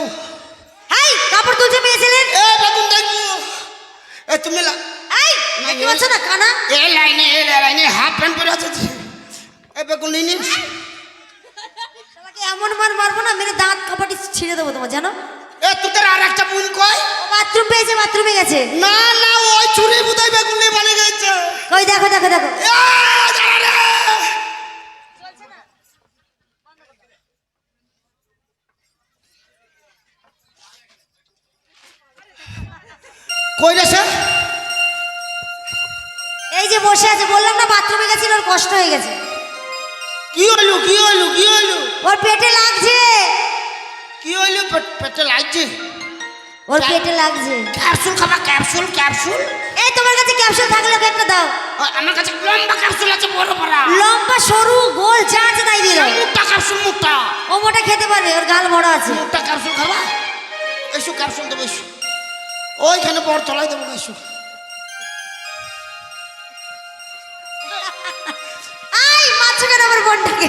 দেখব এই কাপড় তুলছে মেয়ে ছেলের এ বেগুন দেখব এ তুমি এই দেখতে পাচ্ছ না কানা? এ লাইনে এ লাইনে হাফ প্যান্ট পরে আছে। এ বেগুন নিয়ে নিস শালাকে এমন মার মারবো না মেরে দাঁত কাপড়টি ছিঁড়ে দেবো তোমার জানো? এ তোদের আর একটা বোন কই? বাথরুম পেয়েছে বাথরুমে গেছে। না না ওই চুরি বুদাই বেগুন নিয়ে পালিয়ে গেছে। কই দেখো দেখো দেখো এ, দাঁড়া রে। কই সে এই যে বসে আছে বললাম না বাথরুমে গেছিল ওর কষ্ট হয়ে গেছে। কি হইল কি হইল কি হইল ওর পেটে লাগছে। কি হইল পেট- লাগছে? ওর পেটে লাগছে। ক্যাপসুল খাবা ক্যাপসুল ক্যাপসুল? এই তোমার কাছে ক্যাপসুল থাকলে ওকে একটা দাও। আমার কাছে লম্বা ক্যাপসুল আছে বড় বড়। লম্বা সরু গোল যা আছে তাই দিল। মুখটা ক্যাপসুল মুখটা ও মোটা খেতে পারবে ওর গাল বড় আছে। মুখটা ক্যাপসুল খাবা? এসো ক্যাপসুল দেবো এসো। ওইখানে বড় তলায় দেবো এসো আই মাছ কেন আমার বোনটাকে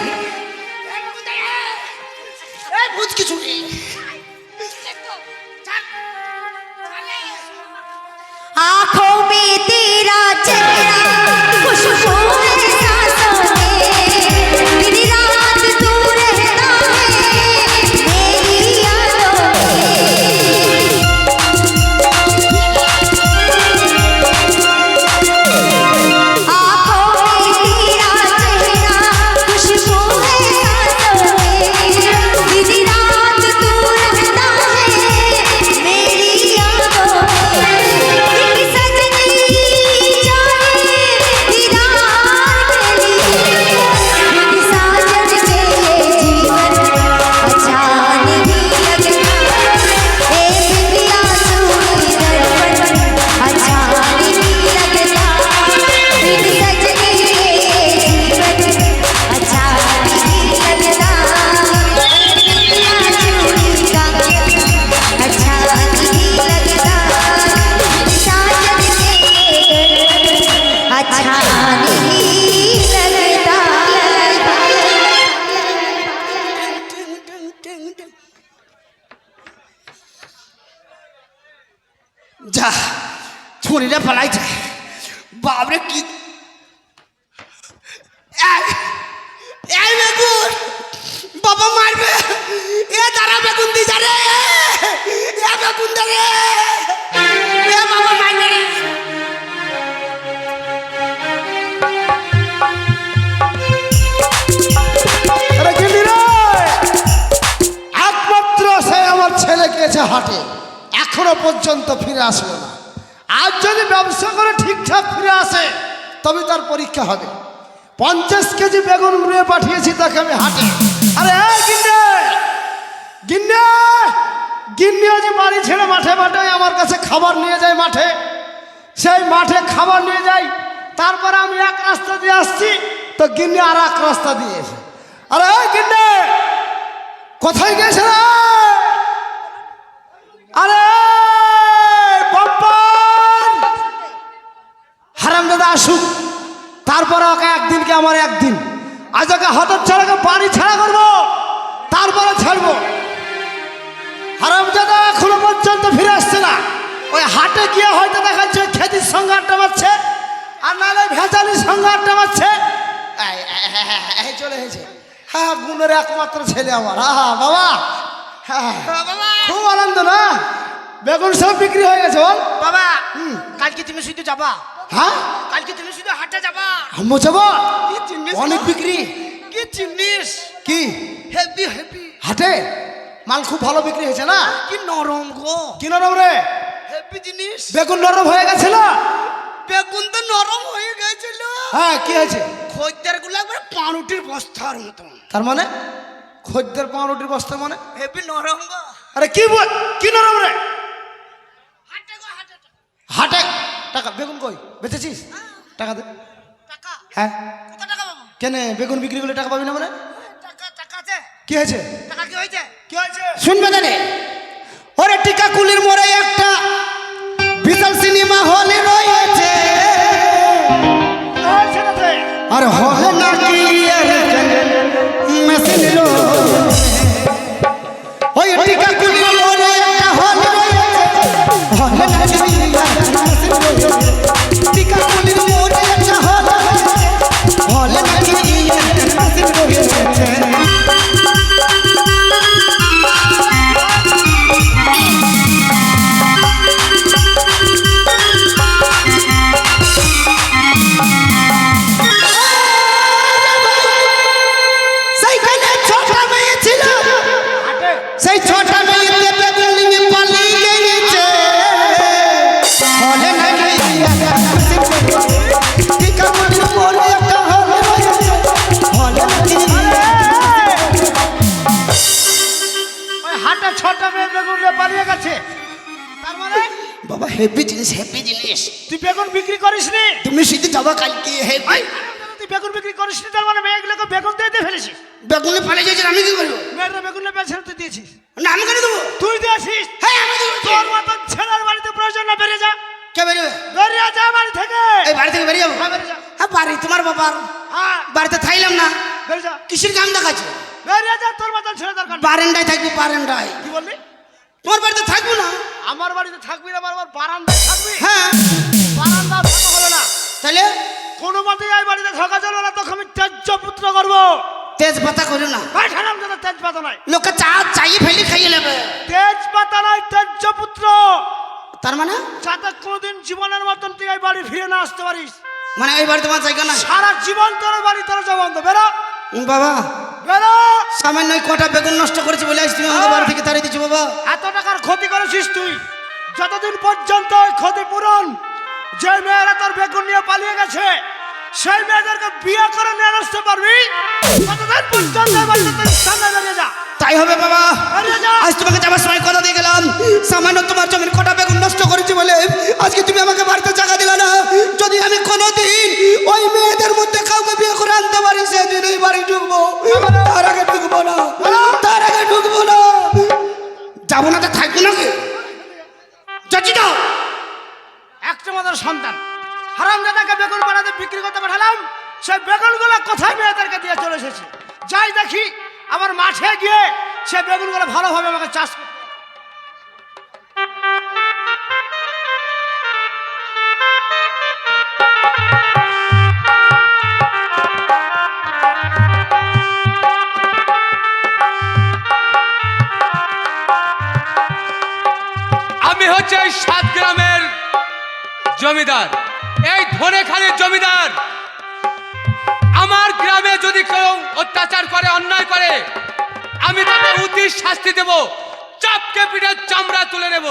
এই বুঝ কিছু নেই आंखों में तेरा चेहरा खुशबू ছুরিটা পালাইছে বাবরে কি বাবা মারবে এ বেগুন যা রে বেগুন দে! একমাত্র সে আমার ছেলে গেছে হাটে, এখনও পর্যন্ত ফিরে আসলো না। আজ যদি ব্যবসা করে ঠিকঠাক ফিরে আসে, তবে তার পরীক্ষা হবে। পঞ্চাশ কেজি বেগুন মুড়িয়ে পাঠিয়েছি তাকে আমি হাটে। আরে গিন্নে! গিন্নে! গিন্নি আজ বাড়ি ছেড়ে মাঠে মাঠে আমার কাছে খাবার নিয়ে যায় মাঠে। সেই মাঠে খাবার নিয়ে যাই তারপরে আমি এক রাস্তা দিয়ে আসছি, তো গিন্নি আর এক রাস্তা দিয়ে এসে, আরে গিন্নি! কোথায় গেছে আরে বাপ্পান হারাম দাদা আসুক। তারপরে ওকে একদিনকে আমার একদিন? আজ ওকে হঠাৎ ছাড়াকে পানি ছাড়া করব? তারপরে ছাড়বো। হারাম দাদা এখনও পর্যন্ত ফিরে আসছে না। ওই হাটে গিয়ে হয়তো দেখা যাচ্ছে খেতির সঙ্গে আড্ডা মারছে আর নাহলে ভেজালির সঙ্গে আড্ডা মারছে। চলে এসেছে। হ্যাঁ গুণের একমাত্র ছেলে আমার। হ্যাঁ বাবা। হ্যাঁ বাবা খুব আনন্দ না? বেগুন সব বিক্রি হয়ে গেছে বল। বাবা কালকে তুমি শুধু যাবা? হ্যাঁ? কালকে তুমি শুধু হাটে যাবা। আম্মু যাব? কি জিনিস অনেক বিক্রি। কি জিনিস কি? Heavy heavy. হাটে? মাল খুব ভালো বিক্রি হয়েছে না? কি নরম গো। কি নরম রে? হেভি জিনিস। বেগুন নরম হয়ে গেছে না? বেগুন তো নরম হয়ে গেছিল হ্যাঁ কি হয়েছে? খদ্দেরগুলো একবার পাউরুটির বস্তার মতন। তার মানে? খদ্দের পাউরুটির বস্তা মানে? হেভি নরম গো। আরে কি বল কি নরম রে? হাটে গো হাটে। হাটে টাকা বেগুন কই? বেচেছিস? টাকা দে। টাকা? হ্যাঁ? কত টাকা পাবো? কেন বেগুন বিক্রি করলে টাকা পাবি না মানে? টাকা টাকা আছে। কি হয়েছে? টাকা কি হয়েছে? কি হয়েছে? শুনবে জানে ওরে টিকা কুলির মোড়ে একটা বিশাল সিনেমা হলে রয়েছে। আর হবে নাকি মেশিন বাবা হেভি জিনিস হেভি জিনিস। তুই বেগুন বিক্রি করিস নি তুমি শুধু যাবা কালকে হেভি তুই বেগুন বিক্রি করিস নি তার মানে মেয়েগুলোকে বেগুন দিয়ে দিয়ে ফেলেছিস। বেগুনে পালিয়ে গেছে আমি কি করব? মেয়েরা বেগুন পেয়েছে তুই দিয়েছিস। না আমি কেন দেবো? তুই দিয়েছিস। হ্যাঁ আমি দেবো। তোর মতন ছেলের বাড়িতে প্রয়োজন না বেরিয়ে যা। কে বেরোবে বেরিয়ে যা বাড়ি থেকে। এই বাড়ি থেকে বেরিয়ে যাব? হ্যাঁ। হ্যাঁ বাড়ি তোমার বাবার। হ্যাঁ। বাড়িতে থাইলাম না। বেরিয়ে যা। কিসের কাম দেখাচ্ছে? বেরিয়ে যা তোর মতন ছেলে দরকার। বারেন্ডায় থাকবি বারেন্ডায় কি বললি? তোমার বাড়িতে আমার বাড়িতে থাকবি না আমার বারান্দায় থাকবি? হ্যাঁ। বারান্দা থাকা হবে না। তাহলে? কোনো মতেই এই বাড়িতে থাকা চলবে না তোকে আমি তেজ্য পুত্র করব। তেজ পাতা করো না। ভাই ঠানাম যাতে তেজ পাতা নয়। লোকে চা চাই ফেলি খাইয়ে নেবে। তেজ পাতা নয় তেজ্য পুত্র তার মানে? যাতে কোনোদিন জীবনের মতন তুই এই বাড়ি ফিরে না আসতে পারিস। মানে এই বাড়ি তোমার জায়গা না সারা জীবন তোর বাড়ি তোর জবান তো বেরো। বাবা। বেরো। সামান্য কটা বেগুন নষ্ট করেছে বলে আজ তুমি আমাকে বাড়ি থেকে তাড়িয়ে দিচ্ছ বাবা। এত টাকার ক্ষতি করেছিস তুই? যতদিন পর্যন্ত ক্ষতিপূরণ যে মেয়েরা তোর বেগুন নিয়ে পালিয়ে গেছে সেই মেয়েদেরকে বিয়ে করে নিয়ে আসতে পারবি? ততদিন পর্যন্ত এই সামনে বেরিয়ে যা। তাই হবে বাবা। আজ তোমাকে যাবার সময় কথা দিয়ে গেলাম। সামান্য তোমার জমির কটা বেগুন নষ্ট করেছি বলে আজকে তুমি আমাকে বাড়িতে জায়গা দিলে না। যদি আমি কোনোদিন ওই মেয়েদের মধ্যে কাউকে বিয়ে করে আনতে পারি সেদিন এই বাড়ি ঢুকবো তার আগে ঢুকবো না। তার সেই বেগুনগুলো কোথায় মেয়েদেরকে দিয়ে চলে এসেছে? যাই দেখি, আমার মাঠে গিয়ে সে বেগুনগুলো ভালোভাবে আমাকে চাষ করতে আমি হচ্ছে এই সাত গ্রামের জমিদার। এই জমিদার। আমার গ্রামে যদি কেউ অত্যাচার করে, অন্যায় করে, আমি তাকে উচিত শাস্তি দেব। চাপকে পিঠে চামড়া তুলে নেব।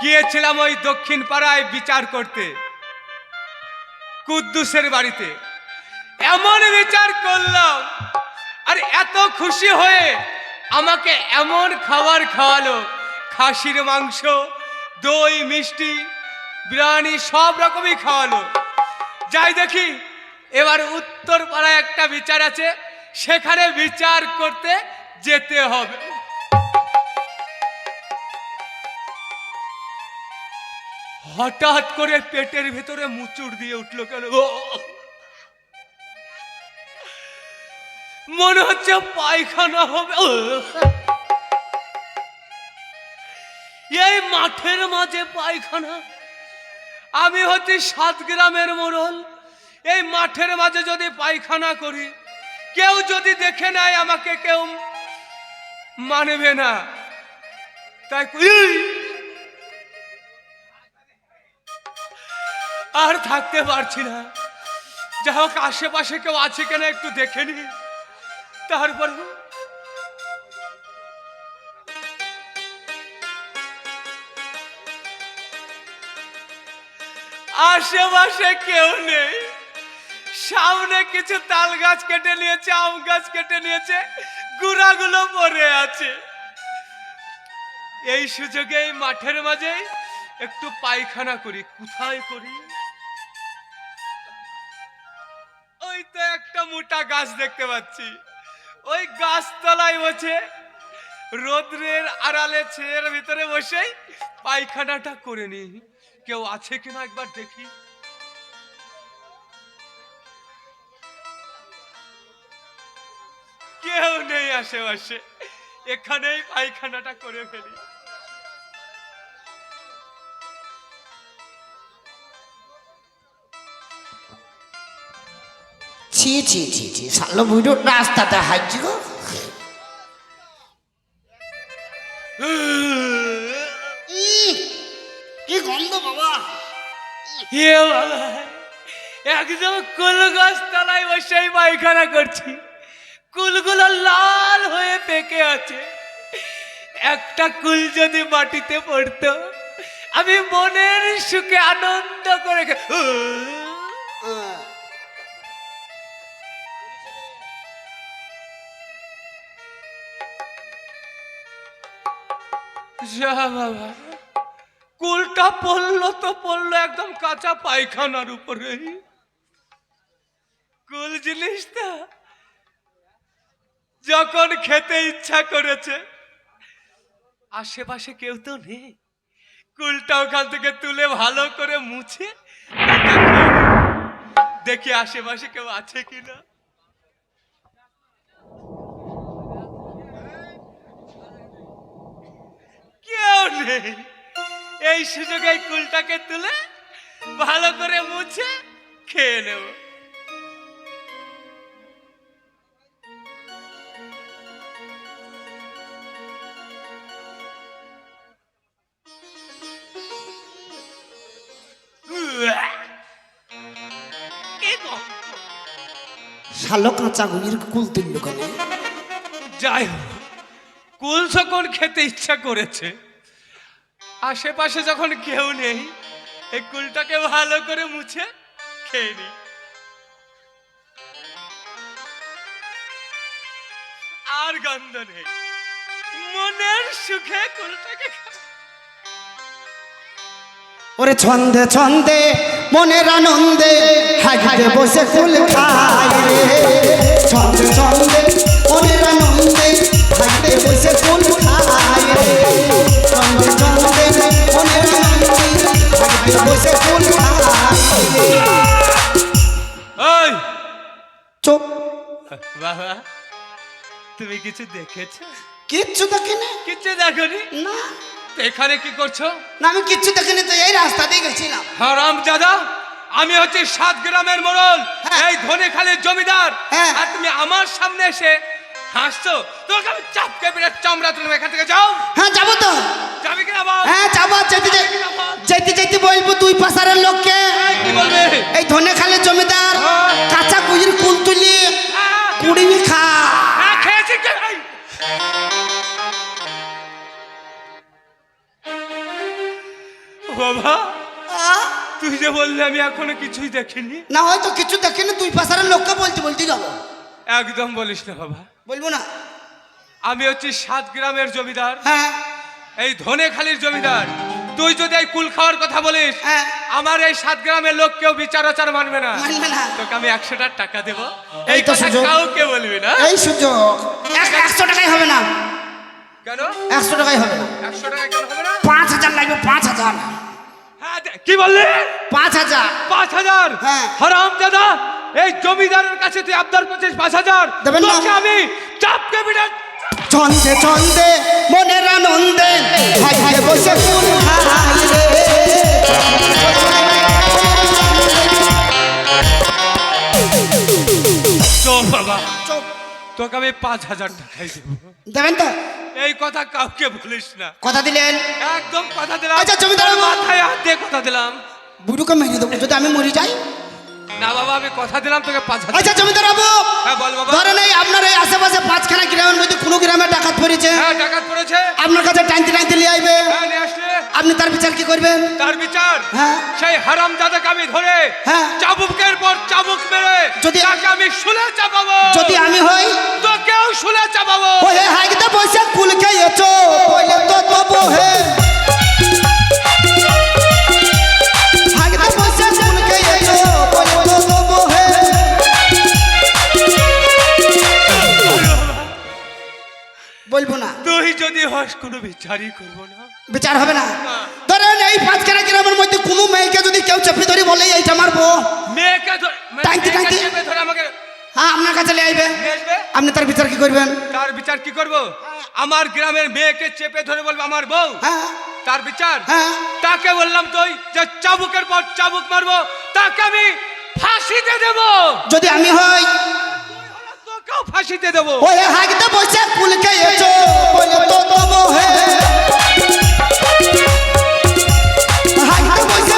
গিয়েছিলাম ওই দক্ষিণ পাড়ায় বিচার করতে, কুদ্দুসের বাড়িতে। এমন বিচার করলাম, আর এত খুশি হয়ে আমাকে এমন খাবার খাওয়ালো। খাসির মাংস, দই, মিষ্টি, বিরিয়ানি সব রকমই খাওয়ালো। যাই দেখি এবার উত্তর পাড়ায় একটা বিচার আছে, সেখানে বিচার করতে যেতে হবে। হঠাৎ করে পেটের ভেতরে মুচুর দিয়ে উঠল কেন? মনে হচ্ছে পায়খানা হবে। এই মাঠের মাঝে পায়খানা। আমি হচ্ছি সাত গ্রামের মোড়ল। এই মাঠের মাঝে যদি পায়খানা করি, কেউ যদি দেখে নেয় আমাকে কেউ মানবে না। তাই আর থাকতে পারছি না। যা হোক, আশেপাশে কেউ আছে কিনা একটু দেখে নি। তারপরে আশেপাশে কেউ নেই। সামনে কিছু তাল গাছ কেটে নিয়েছে, আম গাছ কেটে নিয়েছে, গুড়াগুলো পড়ে আছে। এই সুযোগে এই মাঠের মাঝে একটু পায়খানা করি। কোথায় করি? ওই তো একটা মোটা গাছ দেখতে পাচ্ছি। ওই গাছ তলায় বসে রোদ্রের আড়ালে ছেলের ভিতরে বসেই পায়খানাটা করে নি কেউ আছে কিনা একবার দেখি। কেউ নেই আশেপাশে। এখানেই পায়খানাটা করে ফেলি। ছি ছি ছি ছি সালো বুড়ো রাস্তাতে হাঁটছি গো। কি গন্ধ বাবা। এ বাবা, একদম কুল গাছ তলায় বসেই পায়খানা করছি। কুলগুলো লাল হয়ে পেকে আছে। একটা কুল যদি মাটিতে পড়তো, আমি মনের সুখে আনন্দ করে বাবা, কুলটা পড়ল তো পড়ল একদম কাঁচা পায়খানার উপরে কুল জিনিসটা যখন খেতে ইচ্ছা করেছে, আশেপাশে কেউ তো নেই। কুলটা ওখান থেকে তুলে ভালো করে মুছে। দেখি আশেপাশে কেউ আছে কিনা। কেউ নেই। এই সুযোগে কুলটাকে তুলে ভালো করে মুছে খেয়ে নেব। শালো কাঁচা গুলির কুল তুলল কেন যাই হোক, কুল যখন খেতে ইচ্ছা করেছে, আশেপাশে যখন কেউ নেই, এই কুলটাকে ভালো করে মুছে খেয়ে নি। আর গন্ধ নেই। মনের সুখে কুলটাকে ওরে ছন্দে ছন্দে মনের আনন্দে হাগিতে বসে কুল খায় রে। ছন্দে ছন্দে মনের আনন্দে হাগিতে বসে কুল খায় রে। ছন্দে ছন্দে মনের আনন্দে হাগিতে বসে কুল খায় রে। ওই চুপ। বাবা তুমি কিছু দেখেছ? কিচ্ছু দেখিনি? কিছু দেখনি? না। এখানে কি করছ? না আমি কিচ্ছু দেখিনি তো এই রাস্তা দিয়ে গেছিলাম। হারাম দাদা আমি হচ্ছে সাত গ্রামের মোড়ল হ্যাঁ। এই ধনেখালের জমিদার। হ্যাঁ। আর তুমি আমার সামনে এসে হাসছো? তোমাকে আমি চাপকে বেড়ে চামড়া তুলে এখান থেকে যাও। হ্যাঁ যাব তো। যাবে কিনা বল? হ্যাঁ যাব যেতে যেতে যেতে যেতে বলব দুই পাশারের লোককে। কি বলবে? এই ধনে খালে জমিদার হ্যাঁ। কাঁচা কুইর কুল তুলি হ্যাঁ, কুড়িমি খা হ্যাঁ, খেয়েছি বাবা। তুই যে বললে আমি এখনও কিছুই দেখিনি। না হয়তো কিছু দেখিনি দুই পাশারের লোককে বলতে বলতে যাব। একদম বলিস না বাবা। বলব না। আমি হচ্ছি সাত গ্রামের জমিদার। হ্যাঁ। এই ধনেখালির জমিদার। তুই যদি এই কুল খাওয়ার কথা বলিস হ্যাঁ। আমার এই সাত গ্রামের লোক কেউ বিচার আচার মানবে না। না। তোকে আমি একশোটা টাকা দেবো। এই কথা। কাউকে বলবি না। এই সুযোগ। একশো টাকাই হবে না। কেন? একশো টাকাই হবে। না একশো টাকা কেন হবে না? পাঁচ হাজার লাগবে পাঁচ হাজার। কি বললি? পাঁচ হাজার। পাঁচ হাজার? হ্যাঁ। হারাম দাদা এই জমিদারের কাছে তুই আবদার করছিস পাঁচ হাজার? আমি চাপকে বিড়ে ছন্দে ছন্দে মনের আনন্দে ভাগ্যে বসে কুল খাই রে চল বাবা। চুপ। তোকে আমি পাঁচ হাজার টাকাই দেবো। দেবেন তো? এই কথা কাউকে বলিস না। কথা দিলেন? একদম কথা দিলাম। আচ্ছা, জমিদার। মাথায় হাত দিয়ে কথা দিলাম। বুড়ুকে মেরে দেবো। যদি আমি মরে যাই? না বাবা আমি কথা দিলাম তোকে পাঁচ হাজার আচ্ছা জমিদার বাবু হ্যাঁ বল বাবা। ধরেন এই আপনার এই আশেপাশে পাঁচখানা গ্রামের মধ্যে কোনো গ্রামে ডাকাত পড়েছে? হ্যাঁ ডাকাত পড়েছে। আপনার কাছে টাইনতে টাইনতে নিয়ে আইবে? হ্যাঁ নিয়ে আসলে। আপনি তার বিচার কি করবেন? তার বিচার? হ্যাঁ। সেই হারাম দাদাকে আমি ধরে হ্যাঁ। চাবুকের পর চাবুক মেরে যদি- তাকে আমি শুলে চাপাবো। যদি আমি হই তোকেও বিচারই করব না। বিচার হবে না। ধরেন এই পাঁচখানা গ্রামের মধ্যে কোনো মেয়েকে যদি কেউ চেপে ধরে বলে এইটা মারবো। মেয়েকে মেয়েকে টাইনতে। ধরে আমাকে হ্যাঁ আপনার কাছে নিয়ে আইবে আপনি তার বিচার কি করবেন? তার বিচার কি করব? আমার গ্রামের মেয়েকে চেপে ধরে বলব আমার বউ? হ্যাঁ। তার বিচার? হ্যাঁ। তাকে বললাম তুই যে চাবুকের পর চাবুক মারবো তাকে আমি ফাঁসিতে দেব। যদি আমি হই তোকেও ফাঁসিতে দেবো। ওই হাগতে বসে কুল খেয়েছো বলে তো তবো হে। হাগতে বসে